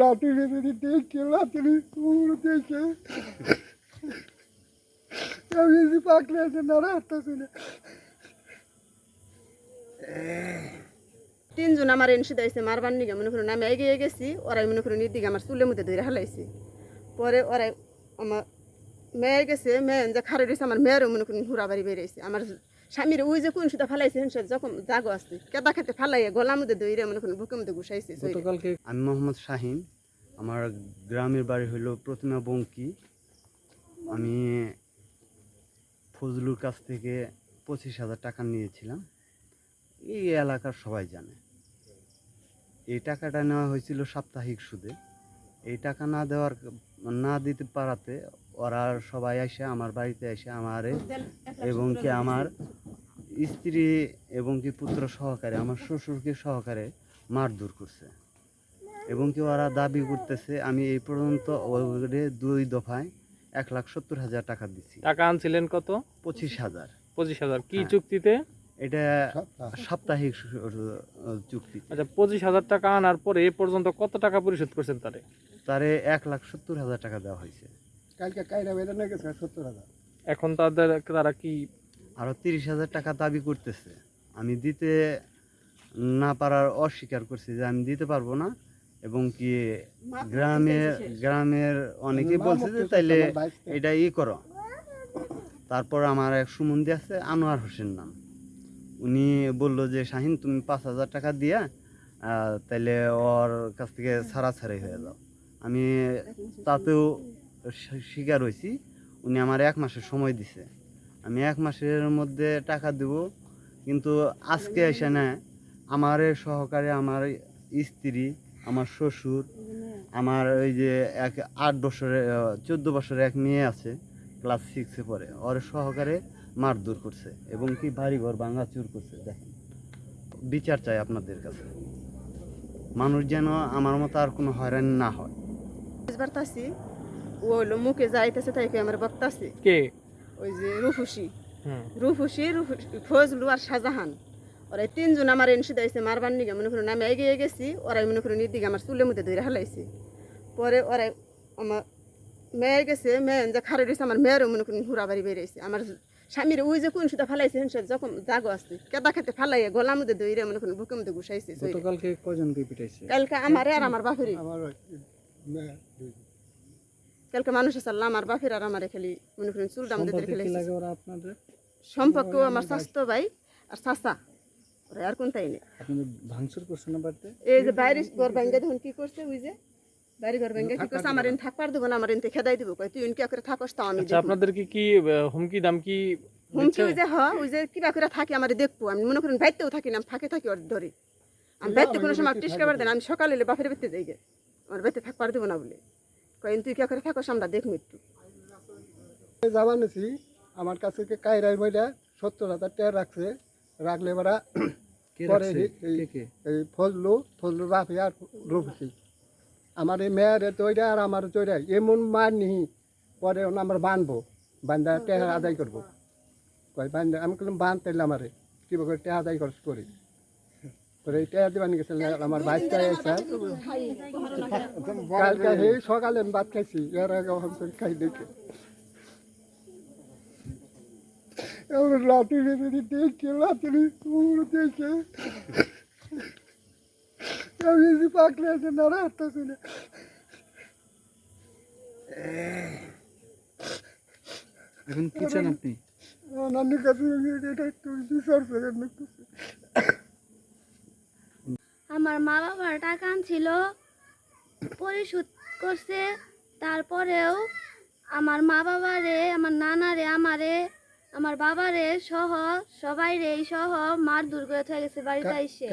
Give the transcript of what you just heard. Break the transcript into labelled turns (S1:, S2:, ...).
S1: লাঠি মেরে দেখছে লাঠি উড়ে দেখছে আমি যে পাকলে আছে না রাস্তা শুনে
S2: তিনজন আমার এনসি দিয়েছে মারবার নিগে মনে করুন আমি এগিয়ে গেছি, ওরাই মনে করুন দিকে আমার চুলের মধ্যে ধরে হালাইছে। পরে ওরাই আমার মেয়ে গেছে, মেয়ে যে খারে রয়েছে আমার মেয়েরও মনে করুন হুড়া বাড়ি বেরিয়েছে। আমার স্বামীর ওই যে কোন সুতা ফালাইছে হেন যখন জাগো আসছে কেদা খেতে ফালাইয়া গলার মধ্যে দইরে মনে করুন বুকের মধ্যে ঘুষাইছে
S3: গতকালকে
S4: আমি মোহাম্মদ শাহিন আমার গ্রামের বাড়ি হলো প্রতিমা বঙ্কি। আমি ফজলুর কাছ থেকে পঁচিশ হাজার টাকা নিয়েছিলাম। এই এলাকার সবাই জানে। এই টাকাটা নেওয়া হয়েছিল সাপ্তাহিক সুদে। এই টাকা না দেওয়ার না দিতে পারাতে ওরা সবাই এসে আমার বাড়িতে এসে আমারে এবং কি আমার স্ত্রী এবং কি পুত্র সহকারে আমার শ্বশুরকে সহকারে মারধর করছে। এবং কি ওরা দাবি করতেছে আমি এই পর্যন্ত দুই দফায় এক লাখ সত্তর হাজার টাকা দিচ্ছি
S3: টাকা আনছিলেন কত?
S4: পঁচিশ হাজার।
S3: পঁচিশ হাজার। কি
S4: হ্যাঁ।
S3: চুক্তিতে?
S4: এটা সাপ্তাহিক। চুক্তি
S3: আচ্ছা পঁচিশ হাজার টাকা আনার পরে এ পর্যন্ত কত টাকা পরিশোধ করছেন তারে?
S4: তারে এক লাখ সত্তর হাজার টাকা দেওয়া হয়েছে।
S1: কালকে কায়রা বেড়ে না গেছে সত্তর হাজার।
S3: এখন তাদের তারা কি
S4: আরও তিরিশ হাজার টাকা দাবি করতেছে। আমি দিতে না পারার অস্বীকার করছি যে আমি দিতে পারব না এবং কি গ্রামের গ্রামের অনেকেই বলছে যে তাইলে এটা ই করো। তারপর আমার এক সুমন্দি আছে আনোয়ার হোসেন নাম। উনি বলল যে শাহিন তুমি পাঁচ হাজার টাকা দিয়া তাইলে ওর কাছ থেকে ছাড়া ছাড়াছাড়ি হয়ে যাও। আমি তাতেও স্বী- স্বীকার হয়েছি উনি আমার এক মাসের সময় দিছে। আমি এক মাসের মধ্যে টাকা দেব কিন্তু আজকে এসে না আমার সহকারে আমার স্ত্রী আমার শ্বশুর আমার ওই যে এক আট বছরের চোদ্দ বছরের এক মেয়ে আছে ক্লাস সিক্সে পড়ে। ওর সহকারে মারধর করছে এবং কি বাড়িঘর ভাঙাচুর করছে দেখেন। বিচার চাই আপনাদের কাছে। মানুষ যেন আমার মতো আর কোনো হয়রানি না হয়।
S2: ও হলো মুখে যাইতেছে তাই আমার বক্তাছি
S3: কে?
S2: ওই যে রুফুসি রুফুসি ফজলু আর শাহজাহান। ওরা তিনজন আমার এনসি দিয়েছে মারবার নিগে মনে করুন আমি এগিয়ে গেছি ওরাই মনে করুন দিকে আমার চুলের মধ্যে ধরে হালাইছে। পরে ওরাই আমার মেয়ে গেছে মেয়ে যে খারে রয়েছে আমার মেয়েরও মনে করুন হুড়া বাড়ি বেরিয়েছে। আমার স্বামীর ওই যে কোন সুতা ফালাইছে হেন যখন জাগো আসছে কেদা খেতে ফালাইয়া গলার মধ্যে দইরে মনে করুন বুকের মধ্যে ঘুষাইছে।
S3: কজনকে পিটাইছে?
S2: কালকে আমারে আর আমার বাপেরই।
S1: দুই।
S2: কালকে মানুষ আছে আল্লাহ আমার বাপের আর আমার খালি মনে করুন চুল দাম দিতে খেলে সম্পর্ক আমার স্বাস্থ্য ভাই আর ওরা আর কোনটাই নেই।
S3: ভাঙচুর করছেন না বাড়িতে?
S2: এই যে বাইরে ঘর ভাঙ্গে দেখুন কি করছে ওই যে বাড়ি ঘর ভাঙ্গে কি করছে আমার এনে থাকবার দেবো না আমার এনে খেদাই দেবো। কয় তুই এনকে করে থাকস তাও আমি
S3: আচ্ছা
S2: দেখব।
S3: আপনাদের কি কি হুমকি দামকি
S2: হুমকি ওই যে হ ওই যে কিবা করে থাকি আমার দেখব। আমি মনে করেন বাইতেও থাকি না ফাঁকে থাকি ওর ধরে। আমি বাইতে কোনো সময় টিস খাবার দেন আমি সকালে এলে বাপের বাইতে যাই গে। আমার বাইতে থাকবার দেবো না বলে। কয় তুই কে করে থাকস? আমরা দেখব একটু।
S1: নিছি। আমার কাছে কায়রাই বইটা সত্তর হাজার টাকা রাখছে। রাখলে এবার পরে এই- ফজলু ফজলু বাপি আর রুফি আমার এই মেয়ের তৈরি আর আমার তৈরি এমন মার নিহি। পরে আমরা বানবো। বান্ধা টেহা আদায় করব। কয় বান্ধা আমি বললাম বান তাইলে আমারে। কিবা করে টেহা আদায় করি। পরে এই গেছিল আমার বাইশটা এসে। কালকে সকালে আমি ভাত খাইছি এর আগে আমি খাই দেখে। এবার লাঠি মেরে দেখছে লাঠি উড়ে দেখছে আমি যে পাকলে আছে শুনে
S3: এখন কি চান আপনি?
S1: নানির কাছে এটা একটু বিচার
S5: আমার মা বাবার টাকা আনছিল পরিশোধ করছে তারপরেও আমার মা বাবারে আমার নানারে আমারে আমার বাবারে সহ সবাই রে সহ মার দূর করে থেকে গেছে বাড়িতে এসে